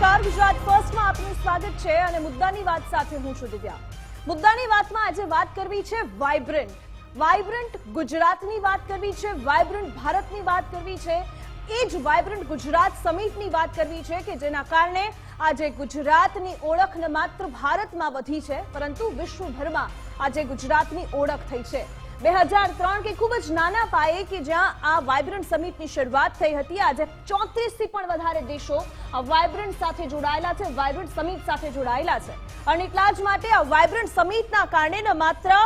નમસ્કાર, ગુજરાત ફર્સ્ટમાં આપનું સ્વાગત છે અને મુદ્દાની વાત સાથે હું છું દિવ્યા. મુદ્દાની વાતમાં આજે વાત કરવી છે વાઇબ્રન્ટ વાઇબ્રન્ટ ગુજરાતની વાત કરવી છે વાઇબ્રન્ટ ભારતની વાત કરવી છે. એ જ વાઇબ્રન્ટ ગુજરાત સમિટની વાત કરવી છે કે જેના કારણે આજે ગુજરાતની ઓળખ ન માત્ર ભારતમાં વધી છે, પરંતુ વિશ્વભરમાં આજે ગુજરાતની ઓળખ થઈ છે. બે હજાર ત્રણ કે ખૂબ જ નાના પાયે કે જ્યાં આ વાઇબ્રન્ટ સમિટની શરૂઆત થઈ હતી. આજે ચોત્રીસથી પણ વધારે દેશો આ વાઇબ્રન્ટ સાથે જોડાયેલા છે વાઇબ્રન્ટ સમિટ સાથે જોડાયેલા છે. અને એટલા જ માટે આ વાઇબ્રન્ટ સમિટના કારણે માત્ર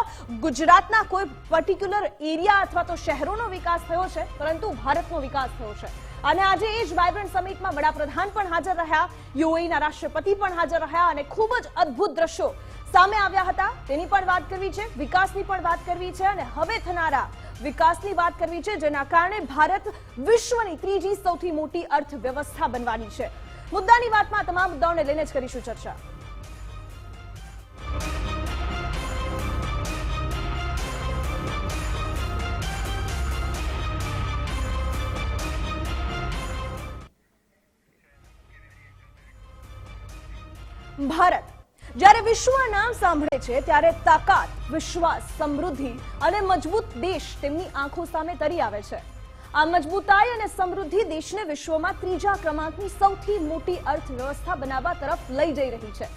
ગુજરાતના કોઈ પર્ટિક્યુલર એરિયા અથવા તો શહેરોનો વિકાસ થયો છે, પરંતુ ભારતનો વિકાસ થયો છે. અને આજે એ જ વાયબ્રન્ટ સમિટમાં વડાપ્રધાન પણ હાજર રહ્યા, યુએઈના રાષ્ટ્રપતિ પણ હાજર રહ્યા અને ખૂબ જ અદ્ભુત દ્રશ્યો સામે આવ્યા હતા. તેની પણ વાત કરવી છે, વિકાસની પણ વાત કરવી છે અને હવે થનારા વિકાસની વાત કરવી છે, જેના કારણે ભારત વિશ્વની ત્રીજી સૌથી મોટી અર્થવ્યવસ્થા બનવાની છે. મુદ્દાની વાતમાં તમામ મુદ્દાઓને લઈને જ કરીશું ચર્ચા. ભારત. જ્યારે વિશ્વ નામ સાંભળે છે, ત્યારે તાકાત, વિશ્વાસ, સમૃદ્ધિ અને મજબૂત દેશ તેમની આંખો સામે તરી આવે છે. આ મજબૂતાઈ અને સમૃદ્ધિ દેશને વિશ્વમાં ત્રીજા ક્રમાંકની સૌથી મોટી અર્થવ્યવસ્થા બનાવવા તરફ લઈ જઈ રહી છે.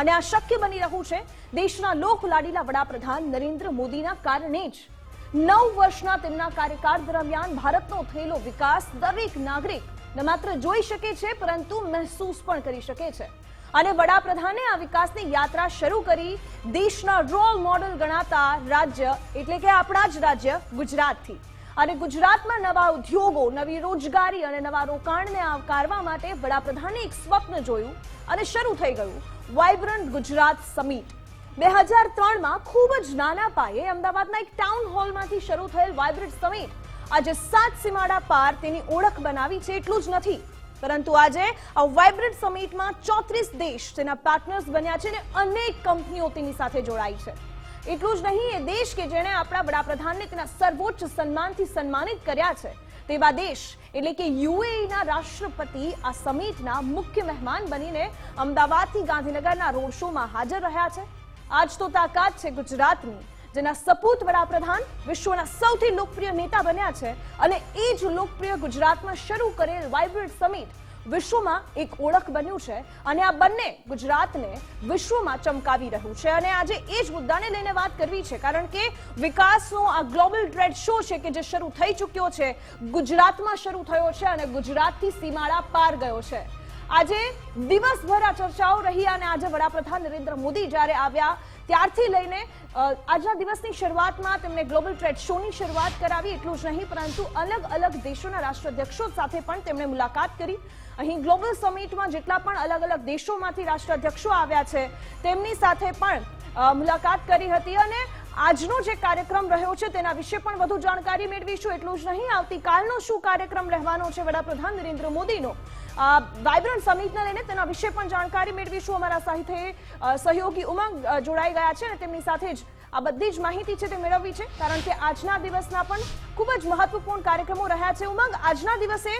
અને આ શક્ય બની રહ્યું છે, દેશના લોકલાડીલા વડાપ્રધાન નરેન્દ્ર મોદીના કારણે જ. નવ વર્ષના તેમના કાર્યકાળ દરમિયાન ભારતનો થયેલો વિકાસ દરેક નાગરિક ન માત્ર જોઈ શકે છે, પરંતુ મહેસૂસ પણ કરી શકે છે. અને વડાપ્રધાને આ વિકાસની યાત્રા શરૂ કરી દેશના રોલ મોડલ ગણાતા રાજ્ય એટલે કે આપણા જ રાજ્ય ગુજરાતથી. અને ગુજરાતમાં નવા ઉદ્યોગો, નવી રોજગારી અને નવા રોકાણને આવકારવા માટે વડાપ્રધાને એક સ્વપ્ન જોયું અને શરૂ થઈ ગયું. વાઇબ્રન્ટ ગુજરાત સમિટ બે હજાર ત્રણમાં ખૂબ જ નાના પાયે અમદાવાદના એક ટાઉન હોલમાંથી શરૂ થયેલ વાઇબ્રન્ટ સમિટ આજે સાત સીમાડા પાર તેની ઓળખ બનાવી છે એટલું જ નથી. પરંતુ આજે આ વાઇબ્રન્ટ સમિટમાં ચોત્રીસ દેશ તેના પાર્ટનર્સ બન્યા છે અને અનેક કંપનીઓ તેની સાથે જોડાઈ છે. એટલું જ નહીં, એ દેશ કે જેણે આપણા વડાપ્રધાનને તેના સર્વોચ્ચ સન્માનથી સન્માનિત કર્યા છે, તેવા દેશ એટલે કે યુએઈના રાષ્ટ્રપતિ આ સમિટના મુખ્ય મહેમાન બનીને અમદાવાદથી ગાંધીનગરના રોડ શોમાં હાજર રહ્યા છે. આજ તો તાકાત છે ગુજરાતની. જેના સપૂત વડાપ્રધાન વિશ્વના સૌથી લોકપ્રિય નેતા બન્યા છે અને એ જ લોકપ્રિય ગુજરાતમાં શરૂ કરેલ વાઇબ્રન્ટ સમિટ વિશ્વમાં એક ઓળખ બન્યું છે અને આ બંને ગુજરાતને વિશ્વમાં ચમકાવી રહ્યું છે અને આજે એ જ મુદ્દાને લઈને વાત કરવી છે કારણ કે વિકાસનો આ ગ્લોબલ ટ્રેડ શો છે કે જે શરૂ થઈ ચૂક્યો છે, ગુજરાતમાં શરૂ થયો છે અને ગુજરાતથી સીમાડા પાર ગયો છે. આજે દિવસભર આ ચર્ચાઓ રહી અને આજે વડાપ્રધાન નરેન્દ્ર મોદી જ્યારે આવ્યા, ત્યારથી લઈને આજના દિવસની શરૂઆતમાં તેમણે ગ્લોબલ ટ્રેડ શોની શરૂઆત કરાવી, એટલું જ નહીં, પરંતુ અલગ અલગ દેશોના રાષ્ટ્રાધ્યક્ષો સાથે પણ તેમણે મુલાકાત કરી. અહીં ગ્લોબલ સમિટમાં જેટલા પણ અલગ અલગ દેશોમાંથી રાષ્ટ્રાધ્યક્ષો આવ્યા છે, તેમની સાથે પણ મુલાકાત કરી હતી અને આજનો જે કાર્યક્રમ રહ્યો છે તેના વિશે પણ વધુ જાણકારી મેળવીશું. એટલું જ નહીં, આવતીકાલનો શું કાર્યક્રમ રહેવાનો છે વડાપ્રધાન નરેન્દ્ર મોદીનો? વાઇબ્રન્ટ સમિટને લઈને તેના વિશે પણ જાણકારી મેળવીશું અમારા સાથે સહયોગી ઉમંગ જોડાઈ ગયા છે અને તેમની સાથે જ આ બધી જ માહિતી છે તે મેળવવી છે. કારણ કે આજના દિવસના પણ ખૂબ જ મહત્વપૂર્ણ કાર્યક્રમો રહ્યા છે. ઉમંગ, આજના દિવસે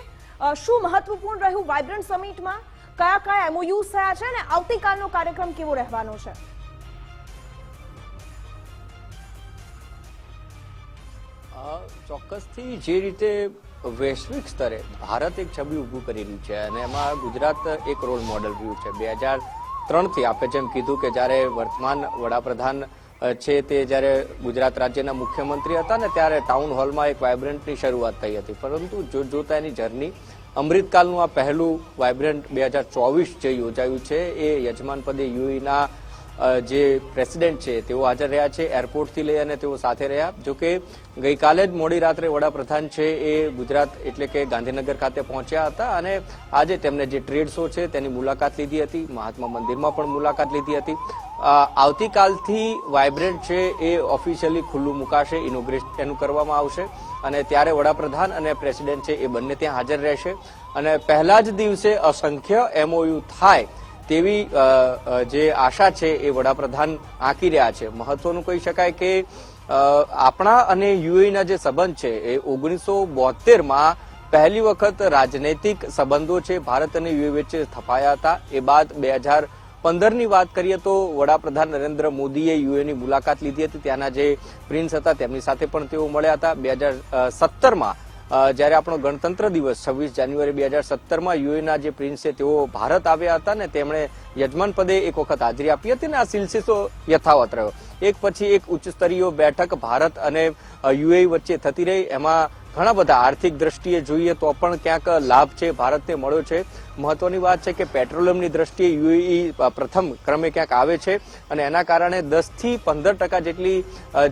શું મહત્વપૂર્ણ રહ્યું વાઇબ્રન્ટ સમિટમાં? કયા કયા એમઓયુઝ થયા છે અને આવતીકાલનો કાર્યક્રમ કેવો રહેવાનો છે? ચોક્કસથી જે રીતે વૈશ્વિક સ્તરે ભારત એક છબી ઊભું કરી રહ્યું છે અને એમાં ગુજરાત એક રોલ મોડલ રહ્યું છે. બે હજાર ત્રણથી આપણે જેમ કીધું કે જ્યારે વર્તમાન વડાપ્રધાન છે તે જ્યારે ગુજરાત રાજ્યના મુખ્યમંત્રી હતા ને ત્યારે ટાઉન હોલમાં એક વાઇબ્રન્ટની શરૂઆત થઈ હતી. પરંતુ જો જોતા એની જર્ની અમૃતકાલનું આ પહેલું વાઇબ્રન્ટ બે હજાર ચોવીસ જે યોજાયું છે, એ યજમાન પદે યુઈના જે પ્રેસિડેન્ટ છે, તેઓ હાજર રહ્યા છે, એરપોર્ટથી લઈ અને તેઓ સાથે રહ્યા. જોકે ગઈકાલે જ મોડી રાત્રે વડાપ્રધાન છે એ ગુજરાત એટલે કે ગાંધીનગર ખાતે પહોંચ્યા હતા અને આજે તેમને જે ટ્રેડ શો છે તેની મુલાકાત લીધી હતી. મહાત્મા મંદિરમાં પણ મુલાકાત લીધી હતી. આવતીકાલથી વાઇબ્રન્ટ છે એ ઓફિશિયલી ખુલ્લું મુકાશે ઇનોગ્રેટ એનું કરવામાં આવશે અને ત્યારે વડાપ્રધાન અને પ્રેસિડેન્ટ છે એ બંને ત્યાં હાજર રહેશે. અને પહેલા જ દિવસે અસંખ્ય એમઓયુ થાય તેવી જે આશા છે એ વડાપ્રધાન આંકી રહ્યા છે. મહત્વનું કહી શકાય કે આપણા અને યુએના જે સંબંધ છે એ ઓગણીસો બોતેરમાં પહેલી વખત રાજનૈતિક સંબંધો છે, ભારત અને યુએ વચ્ચે સ્થપાયા હતા. એ બાદ બે હજાર પંદરની વાત કરીએ તો વડાપ્રધાન નરેન્દ્ર મોદીએ યુએની મુલાકાત લીધી હતી. ત્યાંના જે પ્રિન્સ હતા તેમની સાથે પણ તેઓ મળ્યા હતા. બે હજાર સત્તરમાં જ્યારે આપણો ગણતંત્ર દિવસ છવ્વીસ જાન્યુઆરી બે હજાર સત્તરમાં યુએના જે પ્રિન્સ છે, તેઓ ભારત આવ્યા હતા ને તેમણે યજમાન પદે એક વખત હાજરી આપી હતી ને આ સિલસિલો યથાવત રહ્યો. એક પછી એક ઉચ્ચસ્તરીય બેઠક ભારત અને યુએ વચ્ચે થતી રહી. એમાં ઘણા બધા આર્થિક દ્રષ્ટિએ જોઈએ તો પણ ક્યાંક લાભ છે, ભારતને મળ્યો છે. મહત્વની વાત છે કે પેટ્રોલિયમની દ્રષ્ટિએ યુએઈ પ્રથમ ક્રમે ક્યાંક આવે છે અને એના કારણે દસથી પંદર ટકા જેટલી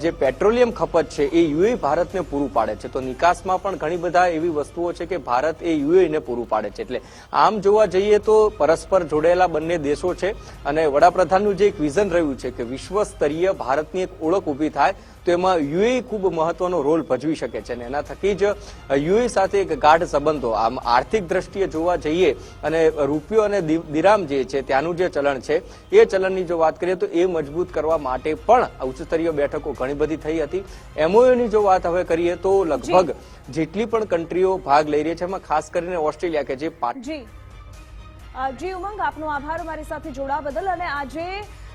જે પેટ્રોલિયમ ખપત છે એ યુએઈ ભારતને પૂરું પાડે છે. તો નિકાસમાં પણ ઘણી બધા એવી વસ્તુઓ છે કે ભારત એ યુએઈને પૂરું પાડે છે. એટલે આમ જોવા જઈએ તો પરસ્પર જોડાયેલા બંને દેશો છે અને વડાપ્રધાનનું જે એક વિઝન રહ્યું છે કે વિશ્વ સ્તરીય ભારતની એક ઓળખ ઊભી થાય તો એમાં યુએઈ ખૂબ મહત્વનો રોલ ભજવી શકે છે અને એના થકી જ યુએઈ સાથે એક ગાઢ સંબંધો આમ આર્થિક દ્રષ્ટિએ જોવા જઈએ અને રૂપિયો અને દિરામ જે છે ત્યાંનું જે ચલણ છે એ ચલણની જો વાત કરીએ તો એ મજબૂત કરવા માટે પણ ઉચ્ચસ્તરીય બેઠકો ઘણી બધી થઈ હતી. એમઓયુની જો વાત હવે કરીએ તો લગભગ જેટલી પણ કન્ટ્રીઓ ભાગ લઈ રહી છે એમાં ખાસ કરીને ઓસ્ટ્રેલિયા કે જે પા- જી ઉમંગ આપનો આભાર. મારી સાથે જોડાવા બદલ અને આજે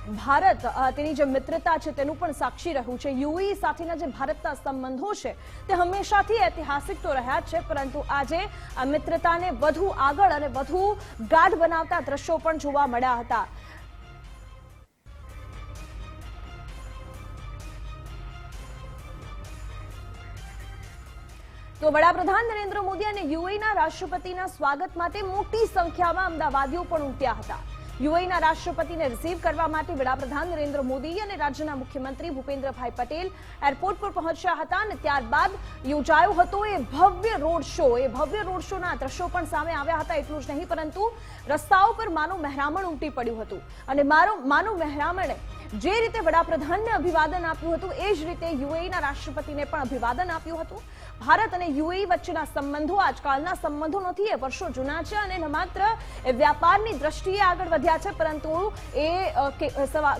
ભારત તેની જે મિત્રતા છે તેનું પણ સાક્ષી રહ્યું છે. યુએઈ સાથેના જે ભારતના સંબંધો છે તે હંમેશાથી ઐતિહાસિક તો રહ્યા છે, પરંતુ આજે આ મિત્રતાને વધુ આગળ અને વધુ ગાઢ બનાવતા દ્રશ્યો પણ જોવા મળ્યા હતા. તો વડાપ્રધાન નરેન્દ્ર મોદી અને યુએઈના રાષ્ટ્રપતિના સ્વાગત માટે મોટી સંખ્યામાં અમદાવાદીઓ પણ ઉમટ્યા હતા. યુએઈના રાષ્ટ્રપતિને રિસીવ કરવા માટે વડાપ્રધાન નરેન્દ્ર મોદી અને રાજ્યના મુખ્યમંત્રી ભૂપેન્દ્રભાઈ પટેલ એરપોર્ટ પર પહોંચ્યા હતા અને ત્યારબાદ યોજાયો હતો એ ભવ્ય રોડ શો એ ભવ્ય રોડ શોના દ્રશ્યો પણ સામે આવ્યા હતા, એટલું જ નહીં, પરંતુ રસ્તાઓ પર માનું મહેરામણ ઉમટી પડ્યું હતું. અને મારો, માનું મહેરામણે જે રીતે વડાપ્રધાનને અભિવાદન આપ્યું હતું, એ જ રીતે યુએઈના રાષ્ટ્રપતિને પણ અભિવાદન આપ્યું હતું. ભારત અને યુએઈ વચ્ચેના સંબંધો આજકાલના સંબંધો નથી, એ વર્ષો જૂના છે અને ન માત્ર વ્યાપારની દ્રષ્ટિએ આગળ વધ્યા છે, પરંતુ એ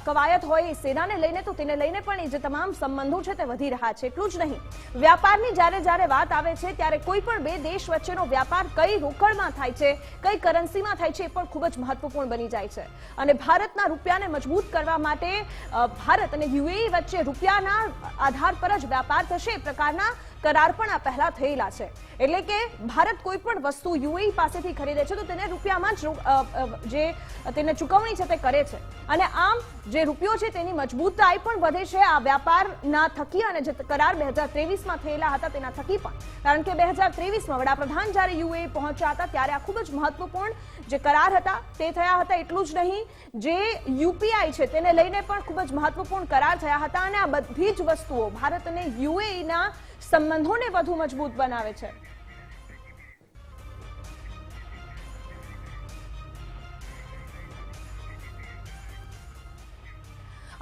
કવાયત હોય સેનાને લઈને, તો તેને લઈને પણ એ જે તમામ સંબંધો છે તે વધી રહ્યા છે. એટલું જ નહીં. વ્યાપારની જ્યારે જ્યારે વાત આવે છે, ત્યારે કોઈ પણ બે દેશ વચ્ચેનો વ્યાપાર કઈ રોકડમાં થાય છે, કઈ કરન્સીમાં થાય છે, એ પણ ખૂબ જ મહત્વપૂર્ણ બની જાય છે. અને ભારતના રૂપિયાને મજબૂત કરવા માટે ભારત અને યુએઈ વચ્ચે રૂપિયાના આધાર પર જ વ્યાપાર થશે એ પ્રકારના કરાર પણ આ પહેલા થયેલા છે. એટલે કે ભારત કોઈ પણ વસ્તુ યુએઈ પાસેથી ખરીદે છે તો તેને રૂપિયામાં જ જે તેને ચૂકવણી છે તે કરે છે. અને આમ જે રૂપિયો છે તેની મજબૂતાઈ પણ વધે છે. આ વ્યાપારના થકી અને જે કરાર બે હજાર ત્રેવીસમાં થયેલા હતા તેના થકી પણ. કારણ કે બે હજાર ત્રેવીસમાં વડાપ્રધાન જ્યારે યુએઈ પહોંચ્યા હતા ત્યારે આ ખૂબ જ મહત્વપૂર્ણ જે કરાર હતા તે થયા હતા. એટલું જ નહીં, જે યુપીઆઈ છે તેને લઈને પણ ખૂબ જ મહત્વપૂર્ણ કરાર થયા હતા. અને આ બધી જ વસ્તુઓ ભારત અને યુએઈના સંબંધોને વધુ મજબૂત બનાવે છે.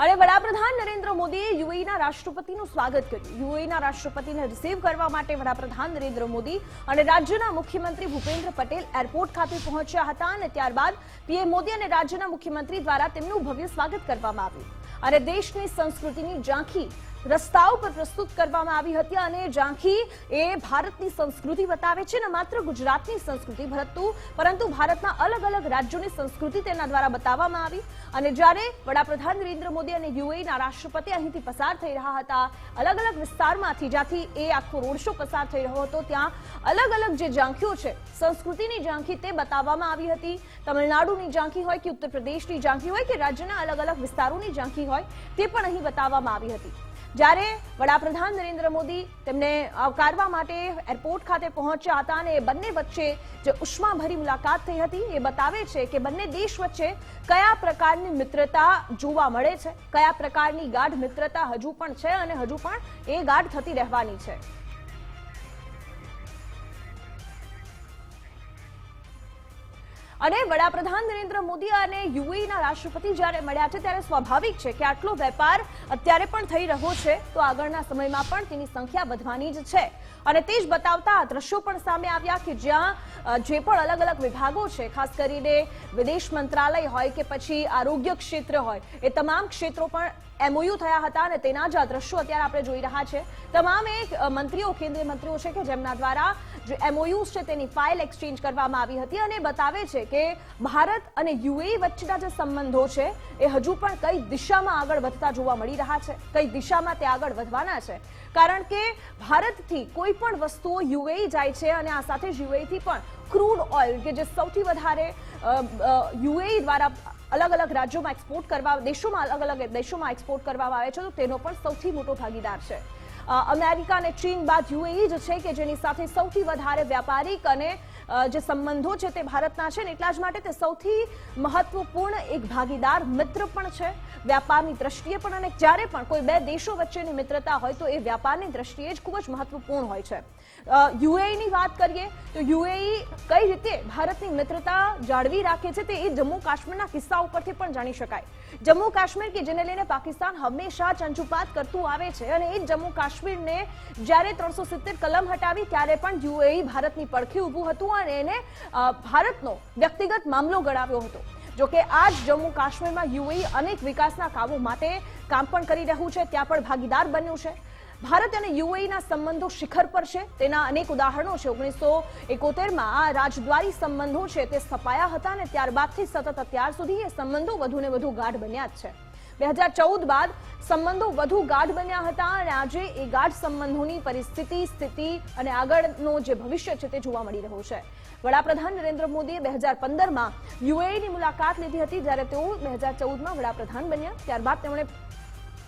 અને વડાપ્રધાન નરેન્દ્ર મોદીએ યુએઈના રાષ્ટ્રપતિનું સ્વાગત કર્યું. યુએઈના રાષ્ટ્રપતિને રિસીવ કરવા માટે વડાપ્રધાન નરેન્દ્ર મોદી અને રાજ્યના મુખ્યમંત્રી ભૂપેન્દ્ર પટેલ એરપોર્ટ ખાતે પહોંચ્યા હતા અને ત્યારબાદ પીએમ મોદી અને રાજ્યના મુખ્યમંત્રી દ્વારા તેમનું ભવ્ય સ્વાગત કરવામાં આવ્યું. અને દેશની સંસ્કૃતિની ઝાંખી રસ્તાઓ પર પ્રસ્તુત કરવામાં આવી હતી અને ઝાંખી એ ભારતની સંસ્કૃતિ બતાવે છે ને માત્ર ગુજરાતની સંસ્કૃતિ ભરતું, પરંતુ ભારતના અલગ અલગ રાજ્યોની સંસ્કૃતિ તેના દ્વારા બતાવવામાં આવી. અને જ્યારે વડાપ્રધાન નરેન્દ્ર મોદી અને યુએઈના રાષ્ટ્રપતિ અહીંથી પસાર થઈ રહ્યા હતા, અલગ અલગ વિસ્તારમાંથી જ્યાંથી એ આખો રોડ શો પસાર થઈ રહ્યો હતો, ત્યાં અલગ અલગ જે ઝાંખીઓ છે, સંસ્કૃતિની ઝાંખી તે બતાવવામાં આવી હતી. તમિલનાડુની ઝાંખી હોય કે ઉત્તર પ્રદેશની ઝાંખી હોય કે રાજ્યના અલગ અલગ વિસ્તારોની ઝાંખી હોય, તે પણ અહીં બતાવવામાં આવી હતી. જ્યારે વડાપ્રધાન નરેન્દ્ર મોદી તેમને આવકારવા માટે એરપોર્ટ ખાતે પહોંચ્યા હતા અને બંને વચ્ચે જે ઉષ્માભરી મુલાકાત થઈ હતી, એ બતાવે છે કે બંને દેશ વચ્ચે કયા પ્રકારની મિત્રતા જોવા મળે છે, કયા પ્રકારની ગાઢ મિત્રતા હજુ પણ છે અને હજુ પણ એ ગાઢ થતી રહેવાની છે. અને વડાપ્રધાન નરેન્દ્ર મોદી અને યુએઈના રાષ્ટ્રપતિ જ્યારે મળ્યા છે ત્યારે સ્વાભાવિક છે કે આટલો વેપાર અત્યારે પણ થઈ રહ્યો છે. તો આગળના સમયમાં પણ તેની સંખ્યા વધવાની જ છે. અને તે જ બતાવતા આ દ્રશ્યો પણ સામે આવ્યા કે જ્યાં જે પણ અલગ અલગ વિભાગો છે, ખાસ કરીને વિદેશ મંત્રાલય હોય કે પછી આરોગ્ય ક્ષેત્ર હોય, એ તમામ ક્ષેત્રો પણ એમઓયુ થયા હતા અને તેના જ આ દ્રશ્યો અત્યારે આપણે જોઈ રહ્યા છે. તમામ એક મંત્રીઓ, કેન્દ્રીય મંત્રીઓ છે કે જેમના દ્વારા જે એમઓયુઝ છે, તેની ફાઇલ એક્સચેન્જ કરવામાં આવી હતી અને બતાવે છે કે ભારત અને યુએઈ વચ્ચેના જે સંબંધો છે, એ હજુ પણ કઈ દિશામાં આગળ વધતા જોવા મળી રહ્યા છે, કઈ દિશામાં તે આગળ વધવાના છે. કારણ કે ભારતથી કોઈ પણ વસ્તુઓ યુએઈ જાય છે અને આ સાથે જ યુએઈથી પણ ક્રૂડ ઓઇલ કે જે સૌથી વધારે યુએઈ દ્વારા અલગ અલગ રાજ્યોમાં એક્સપોર્ટ કરવા, દેશોમાં અલગ અલગ દેશોમાં એક્સપોર્ટ કરવામાં આવે છે, તો તેનો પણ સૌથી મોટો ભાગીદાર છે. અમેરિકા અને ચીન બાદ યુએઈ જ છે કે જેની સાથે સૌથી વધારે વ્યાપારિક અને જે સંબંધો છે તે ભારતના છે ને એટલા જ માટે તે સૌથી મહત્વપૂર્ણ એક ભાગીદાર મિત્ર પણ છે. વ્યાપારની દ્રષ્ટિએ પણ અને જ્યારે પણ કોઈ બે દેશો વચ્ચેની મિત્રતા હોય તો એ વ્યાપારની દ્રષ્ટિએ જ ખૂબ જ મહત્વપૂર્ણ હોય છે. યુએઈ ની વાત કરીએ, તો યુએઈ કઈ રીતે ભારતની મિત્રતા જાળવી રાખે છે તે એ જમ્મુ કાશ્મીરના કિસ્સા ઉપરથી પણ જાણી શકાય. જમ્મુ કાશ્મીર કે જેને લઈને પાકિસ્તાન હંમેશા ચંચુપાત કરતું આવે છે અને એ જમ્મુ કાશ્મીરને જ્યારે ત્રણસો સિત્તેર કલમ હટાવી ત્યારે પણ યુએઈ ભારતની પડખે ઊભું હતું અને એને ભારતનો વ્યક્તિગત મામલો ગણાવ્યો હતો. જોકે આ જ જમ્મુ કાશ્મીરમાં યુએઈ અનેક વિકાસના કામો માટે કામ પણ કરી રહ્યું છે, ત્યાં પણ ભાગીદાર બન્યું છે. ભારત અને યુએઈના સંબંધો શિખર પર છે. તેના અનેક ઉદાહરણો છે. ઓગણીસો એકોતેરમાં આ રાજદ્વારી સંબંધો છે તે સ્થપાયા હતા અને ત્યારબાદથી સતત અત્યાર સુધી એ સંબંધો વધુને વધુ ગાઢ બન્યા જ છે. બે હજાર ચૌદ બાદ સંબંધો વધુ ગાઢ બન્યા હતા અને આજે એ ગાઢ સંબંધોની પરિસ્થિતિ, સ્થિતિ અને આગળનો જે ભવિષ્ય છે તે જોવા મળી રહ્યું છે. વડાપ્રધાન નરેન્દ્ર મોદીએ બે હજાર પંદરમાં યુએઈની મુલાકાત લીધી હતી જ્યારે તેઓ બે હજાર ચૌદમાં વડાપ્રધાન બન્યા. ત્યારબાદ તેમણે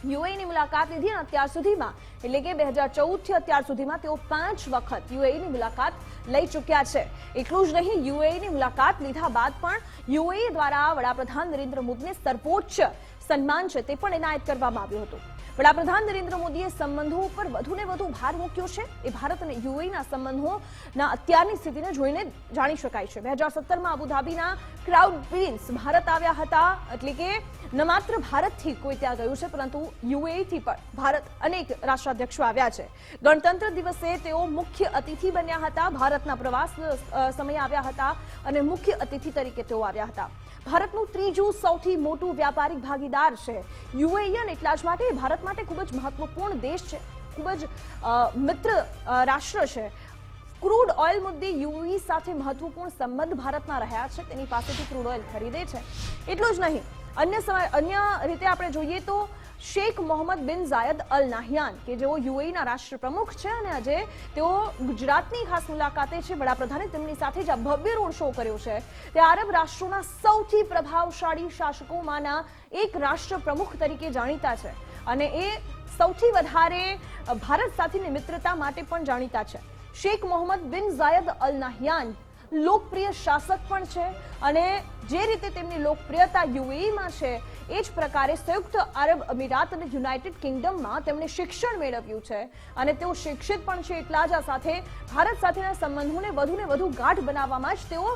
યુએઈની મુલાકાત લીધી અને અત્યાર સુધીમાં, એટલે કે બે હજાર ચૌદથી અત્યાર સુધીમાં તેઓ પાંચ વખત યુએઈની મુલાકાત લઈ ચૂક્યા છે. એટલું જ નહીં, યુએઈની મુલાકાત લીધા બાદ પણ યુએઈ દ્વારા વડાપ્રધાન નરેન્દ્ર મોદીને સર્વોચ્ચ સન્માન છે તે પણ એનાયત કરવામાં આવ્યું હતું. વડાપ્રધાન નરેન્દ્ર મોદીએ સંબંધો ઉપર વધુને વધુ ભાર મૂક્યો છે. એ ભારત અને યુએઈના સંબંધોના અત્યારની સ્થિતિને જોઈને જાણી શકાય છે. બે હજાર સત્તરમાં અબુધાબીના ક્રાઉડ પ્રિન્સ ભારત આવ્યા હતા. એટલે કે ન માત્ર ભારતથી કોઈ ત્યાં ગયું છે, પરંતુ યુએઈથી પણ ભારત અનેક રાષ્ટ્રાધ્યક્ષો આવ્યા છે. ગણતંત્ર દિવસે તેઓ મુખ્ય અતિથિ બન્યા હતા. ભારતના પ્રવાસ સમયે આવ્યા હતા અને મુખ્ય અતિથિ તરીકે તેઓ આવ્યા હતા. ભારતનું ત્રીજું સૌથી મોટું વ્યાપારિક ભાગીદાર છે. યુએઈન એટલા જ માટે ભારત માટે ખૂબ જ મહત્વપૂર્ણ દેશ છે. ખૂબ જ મિત્ર રાષ્ટ્ર છે. ક્રૂડ ઓઇલ મુદ્દે યુએઈ સાથે મહત્વપૂર્ણ સંબંધ ભારતના રહ્યા છે. તેની પાસેથી ક્રૂડ ઓઇલ ખરીદે છે. એટલું જ નહીં. અન્ય અન્ય રીતે આપણે જોઈએ તો શેખ મોહમ્મદ બિન ઝાયદ અલ નાહયાન કે જેઓ યુએઈના રાષ્ટ્રપ્રમુખ છે અને આજે તેઓ ગુજરાતની ખાસ મુલાકાતે છે. વડાપ્રધાને તેમની સાથે જ આ ભવ્ય રોડ શો કર્યો છે. તે આરબ રાષ્ટ્રોના સૌથી પ્રભાવશાળી શાસકોમાંના એક રાષ્ટ્રપ્રમુખ તરીકે જાણીતા છે અને એ સૌથી વધારે ભારત સાથેની મિત્રતા માટે પણ જાણીતા છે. શેખ મોહમ્મદ બિન ઝાયદ અલ નાહયાન લોકપ્રિય શાસક પણ છે અને જે રીતે તેમની લોકપ્રિયતા યુએઈમાં છે, એ જ પ્રકારે સંયુક્ત અરબ અમીરાત અને યુનાઇટેડ કિંગડમમાં તેમણે શિક્ષણ મેળવ્યું છે. અને તેઓ શિક્ષિત પણ છે એટલા જ સાથે ભારત સાથેના સંબંધોને વધુને વધુ ગાઢ બનાવવામાં જ તેઓ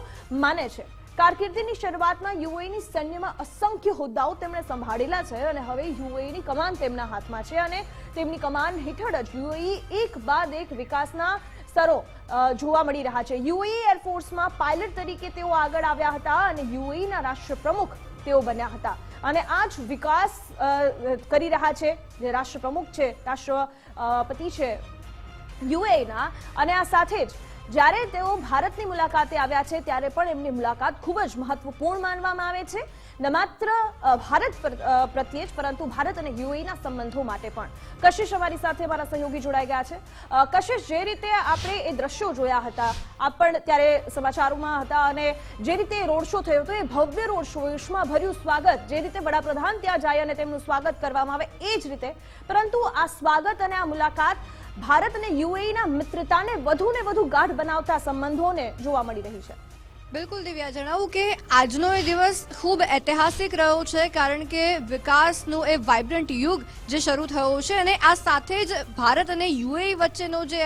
માને છે. કારકિર્દીની શરૂઆતમાં યુએઈની સૈન્યમાં અસંખ્ય હોદ્દાઓ તેમણે સંભાળેલા છે અને હવે યુએઈની કમાન તેમના હાથમાં છે અને તેમની કમાન હેઠળ જ યુએઈ એક બાદ એક વિકાસના સ્તરો જોવા મળી રહ્યા છે. યુએઈ એરફોર્સમાં પાયલટ તરીકે તેઓ આગળ આવ્યા હતા અને યુએઈના રાષ્ટ્રપ્રમુખ તેઓ બન્યા હતા. અને આ જ વિકાસ કરી રહ્યા છે. જે રાષ્ટ્ર પ્રમુખ છે રાષ્ટ્રપતિ છે યુએઈના. અને આ સાથે જ જ્યારે તેઓ ભારતની મુલાકાતે આવ્યા છે, ત્યારે પણ એમની મુલાકાત ખૂબ જ મહત્વપૂર્ણ માનવામાં આવે છે. ન માત્ર ભારત પર- પ્રત્યે જ, પરંતુ ભારત અને યુએઈના સંબંધો માટે પણ. કશિશ અમારી સાથે અમારા સહયોગી જોડાઈ ગયા છે. કશિશ જે રીતે આપણે એ દ્રશ્યો જોયા હતા આપણ પણ ત્યારે સમાચારોમાં હતા અને જે રીતે રોડ શો થયો હતો, એ ભવ્ય રોડ શો, ઉષ્માભર્યું સ્વાગત, જે રીતે વડાપ્રધાન ત્યાં જાય અને તેમનું સ્વાગત કરવામાં આવે, એ જ રીતે. પરંતુ આ સ્વાગત અને આ મુલાકાત ભારત અને યુએઈના મિત્રતાને વધુ ને વધુ ગાઢ બનાવતા સંબંધોને જોવા મળી રહી છે. બિલકુલ દિવ્યા, જણાવું કે આજનો એ દિવસ ખૂબ ઐતિહાસિક રહ્યો છે, કારણ કે વિકાસનો એ વાઇબ્રન્ટ યુગ જે શરૂ થયો છે અને આ સાથે જ ભારત અને યુએઈ વચ્ચેનો જે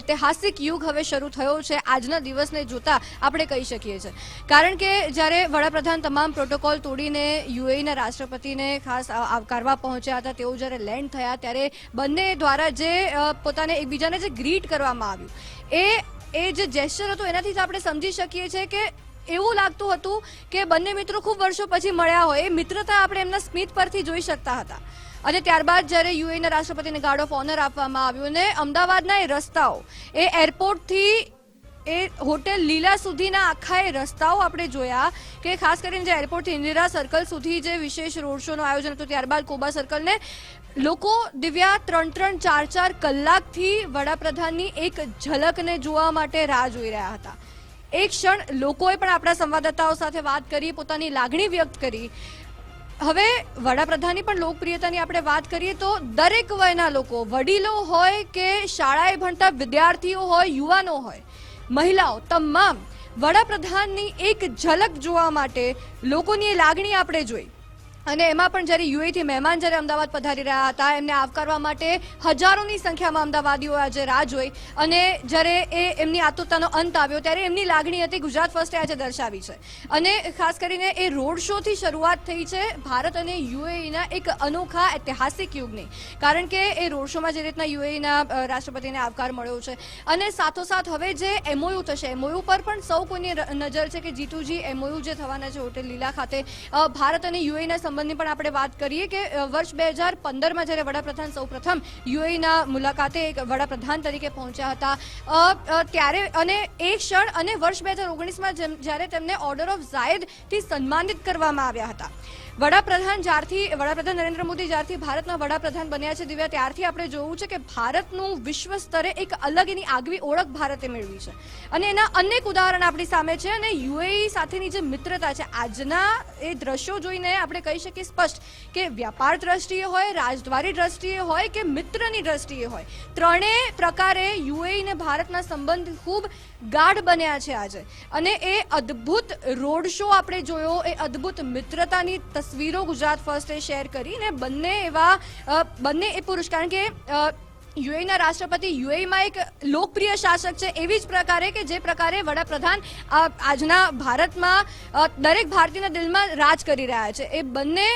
ઐતિહાસિક યુગ હવે શરૂ થયો છે, આજના દિવસને જોતા આપણે કહી શકીએ છીએ. કારણ કે જ્યારે વડાપ્રધાન તમામ પ્રોટોકોલ તોડીને યુએઈના રાષ્ટ્રપતિને ખાસ આવકારવા પહોંચ્યા હતા, તેઓ જ્યારે લેન્ડ થયા, ત્યારે બંને દ્વારા જે પોતાને એકબીજાને જે ગ્રીટ કરવામાં આવ્યું, એ એ જે જેસ્ચર હતો, એનાથી જ આપણે સમજી શકીએ છીએ કે એવું લાગતું હતું કે બંને મિત્રો ખૂબ વર્ષો પછી મળ્યા હોય, એ મિત્રતા આપણે એમના સ્મિત પરથી જોઈ શકતા હતા. અને ત્યારબાદ જ્યારે યુએના રાષ્ટ્રપતિને ગાર્ડ ઓફ ઓનર આપવામાં આવ્યું ને અમદાવાદના એ રસ્તાઓ, એ એરપોર્ટથી એ હોટેલ લીલા સુધીના આખા એ રસ્તાઓ આપણે જોયા કે ખાસ કરીને જે એરપોર્ટથી ઇન્દિરા સર્કલ સુધી જે વિશેષ રોડ શોનું આયોજન હતું, ત્યારબાદ કોબા સર્કલને લોકો દિવ્યા ત્રણ ત્રણ ચાર ચાર કલાકથી વડાપ્રધાનની એક ઝલકને જોવા માટે રાહ જોઈ રહ્યા હતા. એક ક્ષણ લોકોએ પણ આપણા સંવાદદાતાઓ સાથે વાત કરી, પોતાની લાગણી વ્યક્ત કરી. હવે વડાપ્રધાનની પણ લોકપ્રિયતાની આપણે વાત કરીએ તો દરેક વયના લોકો, વડીલો હોય કે શાળાએ ભણતા વિદ્યાર્થીઓ હોય, યુવાનો હોય, મહિલાઓ, તમામ વડાપ્રધાનની એક ઝલક જોવા માટે લોકોની લાગણી આપણે જોઈ. અને એમાં પણ જ્યારે યુએથી મહેમાન જ્યારે અમદાવાદ પધારી રહ્યા હતા, એમને આવકારવા માટે હજારોની સંખ્યામાં અમદાવાદીઓ આજે રાહ જોઈ અને જ્યારે એ એમની આતુરતાનો અંત આવ્યો ત્યારે એમની લાગણી હતી ગુજરાત ફર્સ્ટે આજે દર્શાવી છે. અને ખાસ કરીને એ રોડ શોથી શરૂઆત થઈ છે ભારત અને યુએઈના એક અનોખા ઐતિહાસિક યુગની. કારણ કે એ રોડ શોમાં જે રીતના યુએઈના રાષ્ટ્રપતિને આવકાર મળ્યો છે અને સાથોસાથ હવે જે એમઓયુ થશે, એમઓયુ પર પણ સૌ કોઈની નજર છે કે જીતુજી એમઓયુ જે થવાના છે હોટેલ લીલા ખાતે ભારત અને યુએઈના સંબંધની પણ આપણે વાત કરીએ કે વર્ષ બે હજાર પંદરમાં જ્યારે વડાપ્રધાન સૌપ્રથમ યુએઈના મુલાકાતે એક વડાપ્રધાન તરીકે પહોંચ્યા હતા. ત્યારે અને એ ક્ષણ અને વર્ષ બે હજાર ઓગણીસમાં જ્યારે તેમને ઓર્ડર ઓફ ઝાયદથી સન્માનિત કરવામાં આવ્યા હતા. વડાપ્રધાન જ્યારથી, વડાપ્રધાન નરેન્દ્ર મોદી જ્યારથી ભારતના વડાપ્રધાન બન્યા છે દિવ્યા, ત્યારથી આપણે જોયું છે કે ભારતનું વિશ્વ સ્તરે એક અલગ એની આગવી ઓળખ ભારતે મેળવી છે. અને એના અનેક ઉદાહરણ આપણી સામે છે અને યુએઈ સાથેની જે મિત્રતા છે, આજના એ દ્રશ્યો જોઈને આપણે કહી શકીએ સ્પષ્ટ કે વ્યાપાર દ્રષ્ટિએ હોય, રાજદ્વારી દ્રષ્ટિએ હોય કે મિત્રની દ્રષ્ટિએ હોય ત્રણેય પ્રકારે યુએઈ ને ભારતના સંબંધ ખૂબ ગાઢ બન્યા છે આજે. અને એ અદ્ભુત રોડ શો આપણે જોયો, એ અદ્ભુત મિત્રતાની તસવીરો ગુજરાત ફર્સ્ટે શેર કરી ને બંને એવા બંને એ પુરુષ. કારણ કે યુએઈના રાષ્ટ્રપતિ યુએઈમાં એક લોકપ્રિય શાસક છે, એવી જ પ્રકારે કે જે પ્રકારે વડાપ્રધાન આજના ભારતમાં દરેક ભારતીયના દિલમાં રાજ કરી રહ્યા છે. એ બંને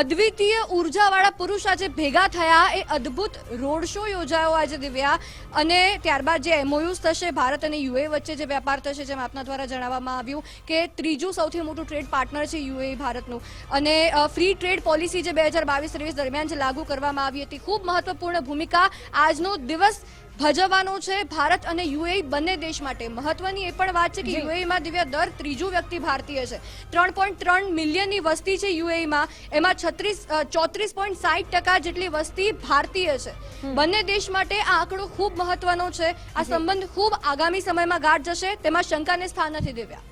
અદ્વિતીય ઉર્જાવાળા પુરુષ આજે ભેગા થયા. એ અદ્ભુત રોડ શો યોજાયો આજે દિવ્યા અને ત્યારબાદ જે એમઓયુઝ થશે, ભારત અને યુએ વચ્ચે જે વેપાર થશે, જેમ આપના દ્વારા જણાવવામાં આવ્યું કે ત્રીજું સૌથી મોટું ટ્રેડ પાર્ટનર છે યુએ ભારતનું. અને ફ્રી ટ્રેડ પોલિસી જે બે હજાર બાવીસ ત્રેવીસ દરમિયાન જે લાગુ કરવામાં આવી હતી. ખૂબ મહત્વપૂર્ણ ભૂમિકા આજનો દિવસ ભજવવાનો છે. ભારત અને યુએઈ બંને દેશ માટે મહત્વની એ પણ વાત છે કે. યુએઈમાં દિવ્યા દર ત્રીજું વ્યક્તિ ભારતીય છે. ત્રણ પોઈન્ટ ત્રણ મિલિયનની વસ્તી છે યુએઈમાં. એમાં છત્રીસ ચોત્રીસ પોઈન્ટ સાઠ ટકા જેટલી વસ્તી ભારતીય છે. બંને દેશ માટે આ આંકડો ખૂબ મહત્વનો છે. આ સંબંધ ખૂબ આગામી સમયમાં ગાઢ જશે. તેમાં શંકાને સ્થાન નથી દિવ્યા.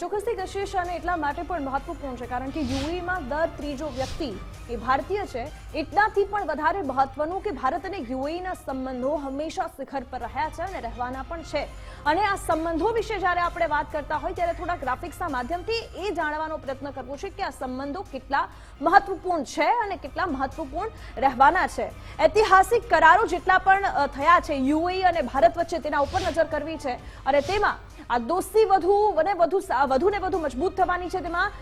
ચોક્કસથી કશિશ અને એટલા માટે પણ મહત્વપૂર્ણ છે. કારણ કે યુએમાં દર ત્રીજો વ્યક્તિ એ ભારતીય છે. એટલાથી પણ વધારે મહત્વનું કે ભારત અને યુએઈના સંબંધો હંમેશા શિખર પર રહ્યા છે અને રહેવાના પણ છે. અને આ સંબંધો વિશે જ્યારે આપણે વાત કરતા હોય ત્યારે થોડા ગ્રાફિક્સના માધ્યમથી એ જાણવાનો પ્રયત્ન કરવો છે કે આ સંબંધો કેટલા મહત્વપૂર્ણ છે અને કેટલા મહત્વપૂર્ણ રહેવાના છે. ઐતિહાસિક કરારો જેટલા પણ થયા છે, યુએઈ અને ભારત વચ્ચે તેના ઉપર નજર કરવી છે. અને તેમાં આ દોસ્તી વધુ અને વધુ વધુ ને વધુ મજબૂત થવાની છે. તેમાં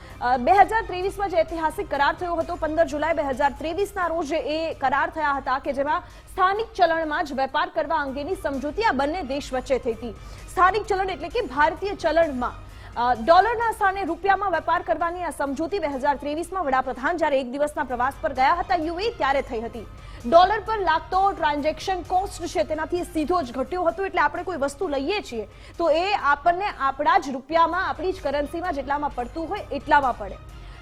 બે હજાર ત્રેવીસમાં જે ઐતિહાસિક કરાર થયો હતો, પંદર જુલાઈ બે હજાર ત્રેવીસના રોજ એ કરાર થયા હતા કે જેમાં સ્થાનિક ચલણમાં જ વેપાર કરવા અંગેની સમજૂતી આ બંને દેશ વચ્ચે થઈ હતી. સ્થાનિક ચલણ એટલે કે ભારતીય ચલણમાં ડોલરના સ્થાને રૂપિયામાં વેપાર કરવાની આ સમજૂતી બે હજાર ત્રેવીસમાં વડાપ્રધાન જ્યારે એક દિવસના પ્રવાસ પર ગયા હતા યુએ ત્યારે થઈ હતી. ડોલર પર લાગતો ટ્રાન્ઝેક્શન કોસ્ટ છે તેનાથી સીધો જ ઘટ્યો હતો એટલે આપણે કોઈ વસ્તુ લઈએ છીએ તો એ આપણને આપણા જ રૂપિયામાં, આપણી જ કરન્સીમાં જેટલામાં પડતું હોય એટલામાં પડે.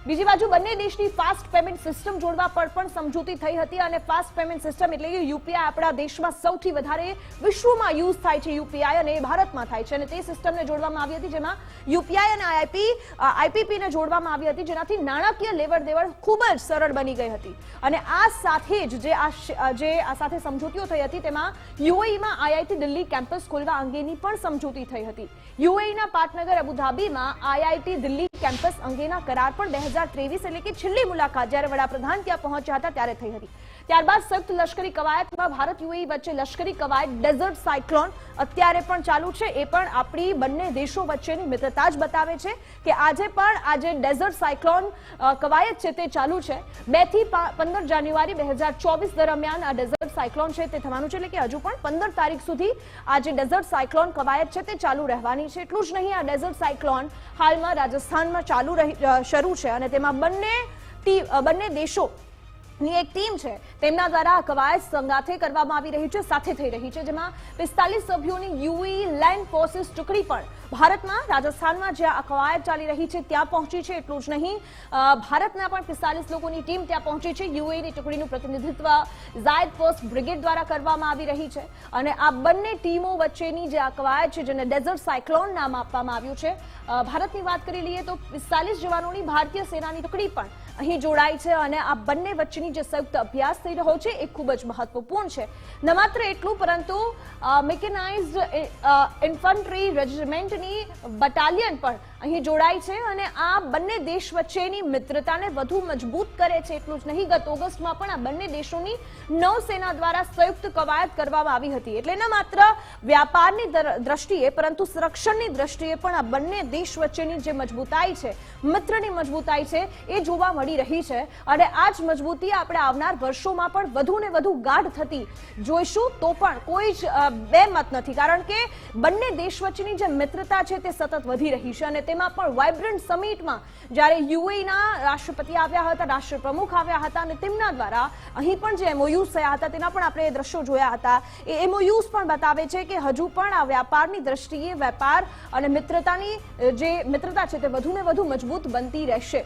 બીજી બાજુ બંને દેશની ફાસ્ટ પેમેન્ટ સિસ્ટમ જોડવા પર પણ સમજૂતી થઈ હતી અને ફાસ્ટ પેમેન્ટ સિસ્ટમ એટલે કે યુપીઆઈ આપણા દેશમાં સૌથી વધારે વિશ્વમાં યુઝ થાય છે યુપીઆઈ અને એ ભારતમાં થાય છે અને તે સિસ્ટમને જોડવામાં આવી હતી જેમાં યુપીઆઈ અને આઈપી આઈપીપીને જોડવામાં આવી હતી જેનાથી નાણાકીય લેવડ દેવડ ખૂબ જ સરળ બની ગઈ હતી. અને આ સાથે જ જે આ જે આ સાથે સમજૂતીઓ થઈ હતી તેમાં યુએઈમાં આઈઆઈટી દિલ્હી કેમ્પસ ખોલવા અંગેની પણ સમજૂતી થઈ હતી. યુએઈના પાટનગર અબુધાબીમાં આઈઆઈટી દિલ્હી કેમ્પસ અંગેના કરાર પણ બે ત્રેવીસ એટલે કે છેલ્લી મુલાકાત જ્યારે વડાપ્રધાન ત્યાં પહોંચ્યા હતા ત્યારે થઈ હતી. ત્યારબાદ સંયુક્ત લશ્કરી કવાયતમાં ભારત યુએઈ વચ્ચે લશ્કરી કવાયત ડેઝર્ટ સાયક્લોન અત્યારે પણ ચાલુ છે. એ પણ આપણી બંને દેશો વચ્ચેની મિત્રતા જ બતાવે છે કે આજે પણ આજે ડેઝર્ટ સાયક્લોન કવાયત છે તે ચાલુ છે. બેથી પંદર જાન્યુઆરી બે દરમિયાન આ ડેઝર્ટ સાયક્લોન છે તે થવાનું છે એટલે કે હજુ પણ પંદર તારીખ સુધી આ જે ડેઝર્ટ સાયક્લોન, કવાયત છે તે ચાલુ રહેવાની છે. એટલું જ નહીં, આ ડેઝર્ટ સાયક્લોન હાલમાં રાજસ્થાનમાં ચાલુ રહી શરૂ છે અને તેમાં બંને બંને દેશો ની એક ટીમ છે. તેમના દ્વારા આ કવાયત સંગાથે કરવામાં આવી રહી છે, સાથે થઈ રહી છે, જેમાં પિસ્તાલીસ સભ્યોની યુઈ લેન્ડ ફોર્સિસ ટુકડી પણ ભારતમાં રાજસ્થાનમાં જ્યાં આ કવાયત ચાલી રહી છે, ત્યાં પહોંચી છે, એટલું જ નહીં. ભારતના પણ પિસ્તાલીસ લોકોની ટીમ ત્યાં પહોંચી છે. યુએની ટુકડીનું પ્રતિનિધિત્વ ઝાયદ ફર્સ્ટ બ્રિગેડ દ્વારા કરવામાં આવી રહી છે. અને આ બંને ટીમો વચ્ચેની જે આ કવાયત છે, જેને ડેઝર્ટ સાયક્લોન નામ આપવામાં આવ્યું છે ભારતની વાત કરી લઈએ તો પિસ્તાલીસ જવાનોની ભારતીય સેનાની ટુકડી પણ અહીં જોડાય છે અને આ બંને વચ્ચેની જે સંયુક્ત અભ્યાસ થઈ રહ્યો છે, એ ખૂબ જ મહત્વપૂર્ણ છે. ન માત્ર એટલું, પરંતુ મેકેનાઇઝડ ઇન્ફન્ટ્રી રેજિમેન્ટની બટાલિયન પણ અહીં જોડાય છે અને આ બંને દેશ વચ્ચેની મિત્રતાને વધુ મજબૂત કરે છે. એટલું જ નહીં, ગત ઓગસ્ટમાં પણ આ બંને દેશોની નૌસેના દ્વારા સંયુક્ત કવાયત કરવામાં આવી હતી. એટલે ન માત્ર વ્યાપારની દ્રષ્ટિએ, પરંતુ સંરક્ષણની દ્રષ્ટિએ પણ આ બંને દેશ વચ્ચેની જે મજબૂતાઈ છે, મિત્રની મજબૂતાઈ છે, એ જોવા મળી રહી છે અને આ જ મજબૂતી આપણે આવનાર વર્ષોમાં પણ વધુ ને વધુ ગાઢ થતી જોઈશું તો પણ કોઈ જ બે મત નથી. કારણ કે બંને દેશ વચ્ચેની જે મિત્રતા છે તે સતત વધી રહી છે અને તેમાં પણ વાઇબ્રન્ટ સમિટમાં જ્યારે યુએના રાષ્ટ્રપતિ આવ્યા હતા રાષ્ટ્ર પ્રમુખ આવ્યા હતા અને તેમના દ્વારા અહીં પણ જે એમઓયુઝ થયા હતા તેના પણ આપણે દ્રશ્યો જોયા હતા. એ એમઓયુઝ પણ બતાવે છે કે હજુ પણ આ વ્યાપારની દ્રષ્ટિએ વેપાર અને મિત્રતાની જે મિત્રતા છે તે વધુ ને વધુ મજબૂત બનતી રહેશે.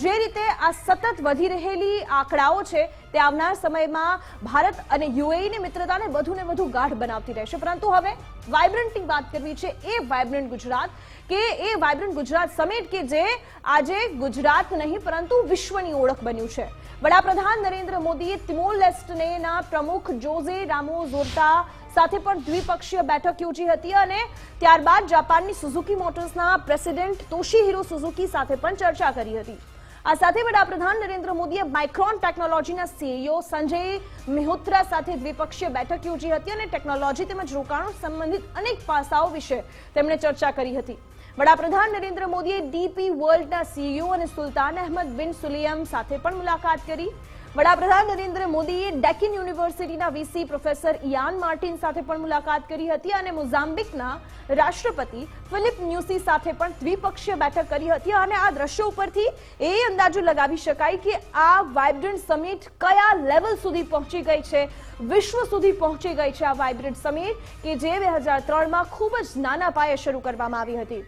જે રીતે આ સતત વધી રહેલી આંકડાઓ છે તે આવનાર સમયમાં ભારત અને યુએઈની મિત્રતાને વધુ ને વધુ ગાઢ બનાવતી રહેશે. પરંતુ હવે વાઇબ્રન્ટની વાત કરવી છે એ વાઇબ્રન્ટ ગુજરાત કે એ વાઇબ્રન્ટ ગુજરાત સમિટ કે જે આજે ગુજરાત નહીં, પરંતુ વિશ્વની ઓળખ બન્યું છે. વડાપ્રધાન નરેન્દ્ર મોદીએ તિમોર લેસ્ટનેના પ્રમુખ જોઝે રામો ઝોર્તા સાથે પણ દ્વિપક્ષીય બેઠક યોજી હતી અને ત્યારબાદ જાપાનની સુઝુકી મોટર્સના પ્રેસિડેન્ટ તોશીહિરો સુઝુકી સાથે પણ ચર્ચા કરી હતી. આ સાથે વડાપ્રધાન નરેન્દ્ર મોદીએ માઇક્રોન ટેકનોલોજીના સીઈઓ સંજય મિહોત્રા સાથે દ્વિપક્ષીય બેઠક યોજી હતી અને ટેકનોલોજી તેમજ રોકાણો સંબંધિત અનેક પાસાઓ વિશે તેમણે ચર્ચા કરી હતી. વડાપ્રધાન નરેન્દ્ર મોદીએ ડીપી વર્લ્ડના સીઈઓ અને સુલતાન અહેમદ બિન સુલિયમ સાથે પણ મુલાકાત કરી. વડાપ્રધાન નરેન્દ્ર મોદીએ ડેકિન યુનિવર્સિટીના વીસી પ્રોફેસર ઇયાન માર્ટિન સાથે પણ મુલાકાત કરી હતી અને મોઝામ્બિકના રાષ્ટ્રપતિ ફિલિપ ન્યુસી સાથે પણ દ્વિપક્ષીય બેઠક કરી હતી અને આ દ્રશ્યો ઉપરથી એ અંદાજો લગાવી શકાય કે આ વાઇબ્રન્ટ સમિટ કયા લેવલ સુધી પહોંચી ગઈ છે, વિશ્વ સુધી પહોંચી ગઈ છે આ વાઇબ્રન્ટ સમિટ કે જે બે હજાર ત્રણમાં ખૂબ જ નાના પાયે શરૂ કરવામાં આવી હતી.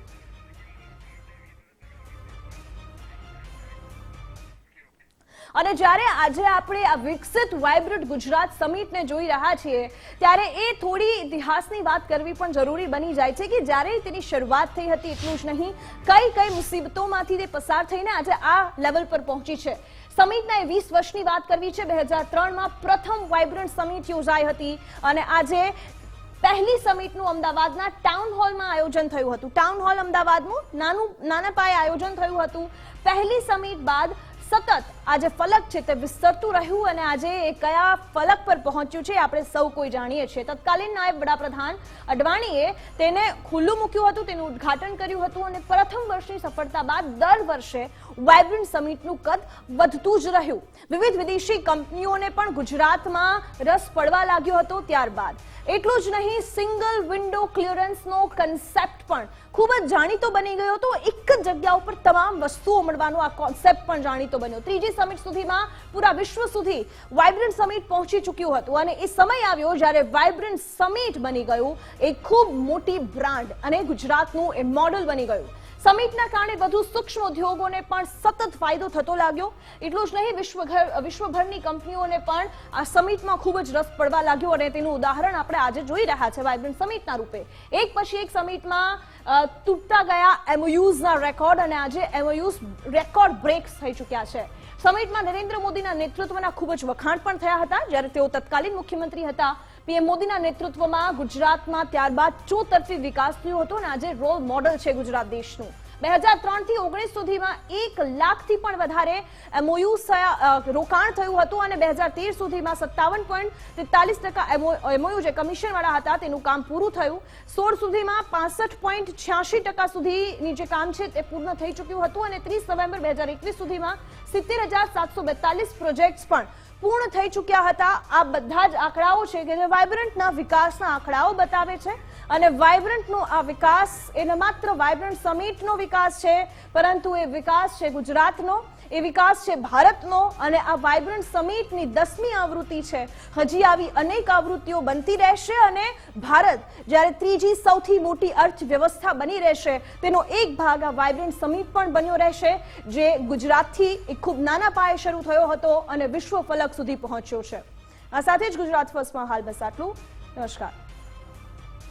અને જ્યારે આજે આપણે આ વિકસિત વાઇબ્રન્ટ ગુજરાત સમિટને જોઈ રહ્યા છીએ, ત્યારે એ થોડી ઇતિહાસની વાત કરવી પણ જરૂરી બની જાય છે કે જ્યારે તેની શરૂઆત થઈ હતી એટલું જ નહીં, કઈ કઈ મુસીબતોમાંથી તે પસાર થઈને આજે આ લેવલ પર પહોંચી છે. સમિટના એ વીસ વર્ષની વાત કરવી છે, બે હજાર ત્રણમાં પ્રથમ વાઇબ્રન્ટ સમિટ યોજાઈ હતી અને આજે પહેલી સમિટનું અમદાવાદના ટાઉન હોલમાં આયોજન થયું હતું. ટાઉન હોલ અમદાવાદનું નાનું, નાના પાયે આયોજન થયું હતું. પહેલી સમિટ બાદ સતત આજે ફલક છે તે વિસ્તરતું રહ્યું અને આજે એ કયા ફલક પર પહોંચ્યું છે આપણે સૌ કોઈ જાણીએ છીએ. તત્કાલીન નાયબ વડાપ્રધાન અડવાણીએ તેને ખુલ્લું મૂક્યું હતું, તેનું ઉદ્ઘાટન કર્યું હતું અને પ્રથમ વર્ષની સફળતા બાદ દર વર્ષે વાઇબ્રન્ટ સમિટનું કદ વધતું જ રહ્યું. વિવિધ વિદેશી કંપનીઓને પણ ગુજરાતમાં રસ પડવા લાગ્યો હતો ત્યારબાદ. એટલું જ નહીં, સિંગલ વિન્ડો ક્લિયરન્સનો કન્સેપ્ટ પણ ખૂબ જ જાણીતો બની ગયો હતો. એક જ જગ્યા ઉપર તમામ વસ્તુઓ મળવાનો આ કોન્સેપ્ટ પણ જાણીતો બન્યો. ત્રીજી સમિટ સુધીમાં પૂરા વિશ્વ સુધી વાઇબ્રન્ટ સમિટ પહોંચી ચૂક્યું હતું અને એ સમય આવ્યો જ્યારે વાઇબ્રન્ટ સમિટ બની ગયું. એક ખૂબ મોટી બ્રાન્ડ અને ગુજરાતનું એ મોડલ બની ગયું. સમિટના કારણે વધુ સૂક્ષ્મ ઉદ્યોગોને પણ સતત ફાયદો થતો લાગ્યો. એટલું જ નહીં વિશ્વભર વિશ્વભરની કંપનીઓને પણ આ સમિટમાં ખૂબ જ રસ પડવા લાગ્યો અને તેનું ઉદાહરણ આપણે આજે જોઈ રહ્યા છે વાઇબ્રન્ટ સમિટના રૂપે. એક પછી એક સમિટમાં તૂટતા ગયા એમઓયુઝના રેકોર્ડ અને આજે એમઓયુઝ રેકોર્ડ બ્રેક્સ થઈ ચૂક્યા છે. સમિટમાં નરેન્દ્ર મોદીના નેતૃત્વના ખૂબ જ વખાણ પણ થયા હતા, જ્યારે તેઓ તત્કાલીન મુખ્યમંત્રી હતા. પીએમ મોદીના નેતૃત્વમાં ગુજરાતમાં ત્યારબાદ ચોતરફી વિકાસ થયો હતો અને આજે રોલ મોડલ છે ગુજરાત દેશનું. બે હજાર ત્રણથી ઓગણીસ સુધીમાં એક લાખથી પણ વધારે એમઓયુ રોકાણ થયું હતું અને બે હજાર તેર સુધીમાં સત્તાવન પોઈન્ટ તેતાલીસ ટકા એમઓયુ જે કમિશનવાળા હતા તેનું કામ પૂરું થયું. સોળ સુધીમાં પાસઠ પોઈન્ટ છ્યાસી ટકા સુધીની જે કામ છે તે પૂર્ણ થઈ ચૂક્યું હતું અને ત્રીસ નવેમ્બર બે હજાર એકવીસ સુધીમાં સિત્તેર હજાર સાતસો બેતાલીસ પ્રોજેક્ટ્સ પણ પૂર્ણ થઈ ચૂક્યા હતા. આ બધા જ આંકડાઓ છે કે જે વાઇબ્રન્ટના વિકાસના આંકડાઓ બતાવે છે. અને વાઇબ્રન્ટનો આ વિકાસ એ માત્ર વાઇબ્રન્ટ સમિટનો વિકાસ છે, પરંતુ એ વિકાસ છે ગુજરાતનો. એ વિકાસ છે ભારતનો અને આ વાઇબ્રન્ટ સમિટની દસમી આવૃત્તિ છે. હજી આવી અનેક આવૃત્તિઓ બનતી રહેશે અને ભારત જ્યારે ત્રીજી સૌથી મોટી અર્થવ્યવસ્થા બની રહેશે, તેનો એક ભાગ આ વાઇબ્રન્ટ સમિટ પણ બન્યો રહેશે, જે ગુજરાતથી એક ખૂબ નાના પાયે શરૂ થયો હતો અને વિશ્વ ફલક સુધી પહોંચ્યો છે. આ સાથે જ ગુજરાત ફર્સ્ટમાં હાલ બસ આટલું. નમસ્કાર.